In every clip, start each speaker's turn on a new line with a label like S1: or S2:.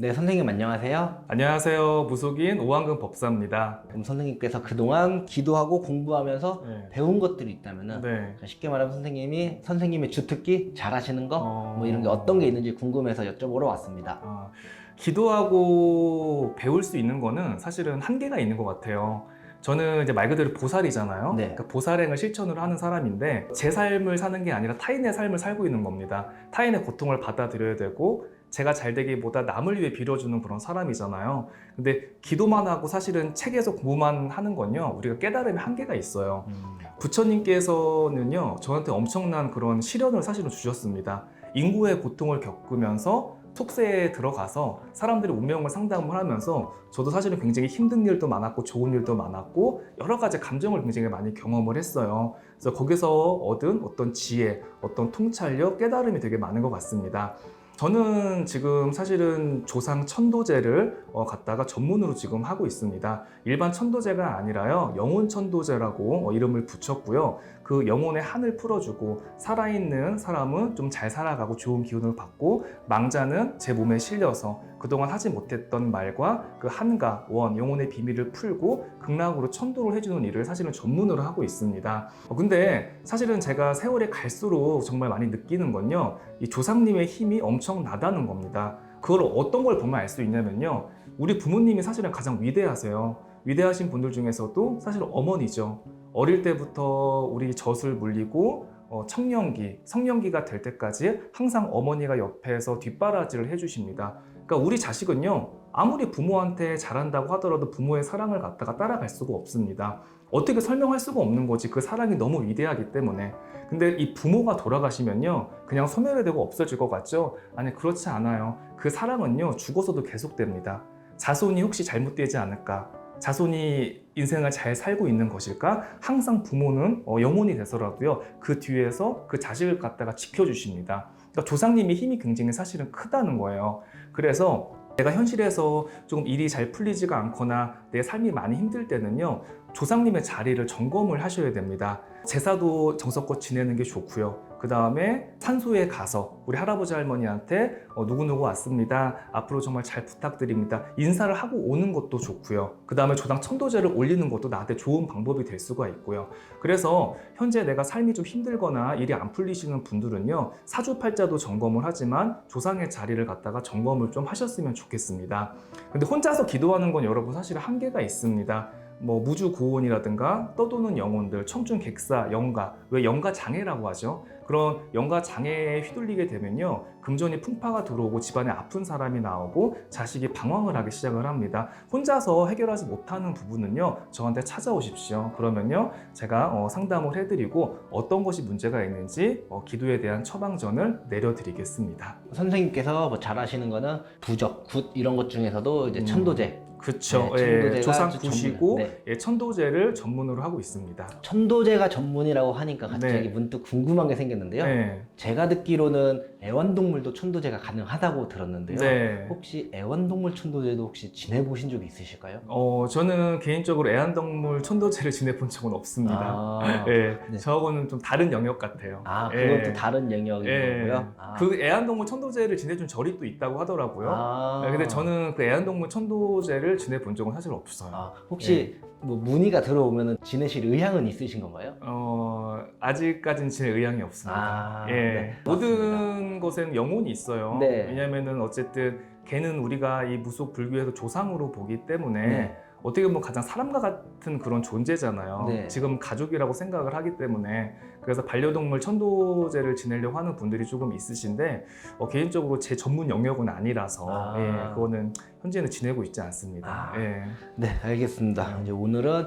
S1: 네, 선생님 안녕하세요.
S2: 안녕하세요. 무속인 오한근 법사입니다.
S1: 그럼 선생님께서 그동안 기도하고 공부하면서
S2: 네.
S1: 배운 것들이 있다면은
S2: 네.
S1: 쉽게 말하면 선생님이 선생님의 주특기 잘하시는 거
S2: 어.
S1: 뭐 이런 게 어떤 게 있는지 궁금해서 여쭤보러 왔습니다.
S2: 어, 기도하고 배울 수 있는 거는 사실은 한계가 있는 것 같아요. 저는 이제 말 그대로 보살이잖아요.
S1: 네.
S2: 그러니까 보살행을 실천으로 하는 사람인데 제 삶을 사는 게 아니라 타인의 삶을 살고 있는 겁니다. 타인의 고통을 받아들여야 되고 제가 잘 되기보다 남을 위해 빌어주는 그런 사람이잖아요. 근데 기도만 하고 사실은 책에서 공부만 하는 건요. 우리가 깨달음의 한계가 있어요. 부처님께서는요 저한테 엄청난 그런 시련을 사실은 주셨습니다. 인구의 고통을 겪으면서 속세에 들어가서 사람들의 운명을 상담을 하면서 저도 사실은 굉장히 힘든 일도 많았고 좋은 일도 많았고 여러 가지 감정을 굉장히 많이 경험을 했어요. 그래서 거기서 얻은 어떤 지혜, 어떤 통찰력, 깨달음이 되게 많은 것 같습니다. 저는 지금 사실은 조상 천도제를 어, 갖다가 전문으로 지금 하고 있습니다. 일반 천도제가 아니라요, 영혼 천도제라고 어, 이름을 붙였고요. 그 영혼의 한을 풀어주고 살아있는 사람은 좀 잘 살아가고 좋은 기운을 받고 망자는 제 몸에 실려서 그동안 하지 못했던 말과 그 한과 원, 영혼의 비밀을 풀고 극락으로 천도를 해주는 일을 사실은 전문으로 하고 있습니다. 어, 근데 사실은 제가 세월이 갈수록 정말 많이 느끼는 건요, 이 조상님의 힘이 엄청나다는 겁니다. 그걸 어떤 걸 보면 알 수 있냐면요. 우리 부모님이 사실은 가장 위대하세요. 위대하신 분들 중에서도 사실 어머니죠. 어릴 때부터 우리 젖을 물리고 어, 청년기, 성년기가 될 때까지 항상 어머니가 옆에서 뒷바라지를 해주십니다. 그러니까 우리 자식은요, 아무리 부모한테 잘한다고 하더라도 부모의 사랑을 갖다가 따라갈 수가 없습니다. 어떻게 설명할 수가 없는 거지. 그 사랑이 너무 위대하기 때문에. 근데 이 부모가 돌아가시면요, 그냥 소멸되고 없어질 것 같죠? 아니, 그렇지 않아요. 그 사랑은요, 죽어서도 계속됩니다. 자손이 혹시 잘못되지 않을까? 자손이 인생을 잘 살고 있는 것일까? 항상 부모는 어, 영혼이 돼서라도요, 그 뒤에서 그 자식을 갖다가 지켜주십니다. 그러니까 조상님의 힘이 굉장히 사실은 크다는 거예요. 그래서 내가 현실에서 조금 일이 잘 풀리지가 않거나 내 삶이 많이 힘들 때는요, 조상님의 자리를 점검을 하셔야 됩니다. 제사도 정성껏 지내는 게 좋고요. 그 다음에 산소에 가서 우리 할아버지 할머니한테 어, 누구누구 왔습니다. 앞으로 정말 잘 부탁드립니다. 인사를 하고 오는 것도 좋고요. 그 다음에 조당 천도제를 올리는 것도 나한테 좋은 방법이 될 수가 있고요. 그래서 현재 내가 삶이 좀 힘들거나 일이 안 풀리시는 분들은요. 사주팔자도 점검을 하지만 조상의 자리를 갖다가 점검을 좀 하셨으면 좋겠습니다. 근데 혼자서 기도하는 건 여러분 사실 한계가 있습니다. 뭐 무주 고온이라든가 떠도는 영혼들, 청춘 객사, 영가, 왜 영가 장애라고 하죠? 그런 영가 장애에 휘둘리게 되면요. 금전이 풍파가 들어오고 집안에 아픈 사람이 나오고 자식이 방황을 하기 시작을 합니다. 혼자서 해결하지 못하는 부분은요. 저한테 찾아오십시오. 그러면요. 제가 어, 상담을 해드리고 어떤 것이 문제가 있는지 어, 기도에 대한 처방전을 내려드리겠습니다.
S1: 선생님께서 뭐 잘하시는 거는 부적, 굿 이런 것 중에서도 이제
S2: 음.
S1: 천도제.
S2: 그쵸.
S1: 네,
S2: 예, 조상 구시고
S1: 네.
S2: 예, 천도제를 전문으로 하고 있습니다.
S1: 천도제가 전문이라고 하니까 갑자기
S2: 네.
S1: 문득 궁금한 게 생겼는데 요.
S2: 네.
S1: 제가 듣기로는 애완동물도 천도제가 가능하다고 들었는데요.
S2: 네.
S1: 혹시 애완동물 천도제도 혹시 지내보신 적이 있으실까요?
S2: 어, 저는 개인적으로 애완동물 천도제를 지내본 적은 없습니다.
S1: 아,
S2: 예,
S1: 네.
S2: 저하고는 좀 다른 영역 같아요.
S1: 아,
S2: 예.
S1: 그것도 다른 영역인
S2: 예.
S1: 거고요. 아.
S2: 그 애완동물 천도제를 지내준 절이 또 있다고 하더라고요.
S1: 아.
S2: 예, 근데 저는 그 애완동물 천도제를 지내본 적은 사실 없어요.
S1: 아, 혹시 뭐 문의가 들어오면 지내실 의향은 있으신 건가요?
S2: 어, 아직까지는 제 의향이 없습니다.
S1: 아,
S2: 예.
S1: 네,
S2: 모든 것에는 영혼이 있어요.
S1: 네.
S2: 왜냐면은 어쨌든 걔는 우리가 이 무속 불교에서 조상으로 보기 때문에
S1: 네.
S2: 어떻게 보면 가장 사람과 같은 그런 존재잖아요.
S1: 네.
S2: 지금 가족이라고 생각을 하기 때문에 그래서 반려동물 천도제를 지내려고 하는 분들이 조금 있으신데 어, 개인적으로 제 전문 영역은 아니라서
S1: 아.
S2: 예, 그거는 현재는 지내고 있지 않습니다.
S1: 아.
S2: 예.
S1: 네, 알겠습니다. 이제 오늘은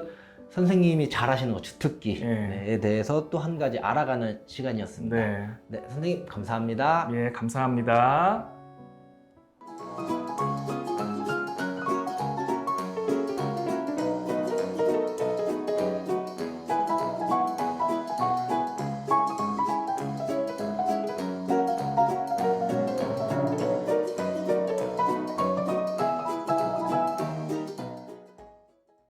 S1: 선생님이 잘하시는 것 주특기에
S2: 예.
S1: 대해서 또 한 가지 알아가는 시간이었습니다.
S2: 네.
S1: 네, 선생님 감사합니다.
S2: 예, 감사합니다.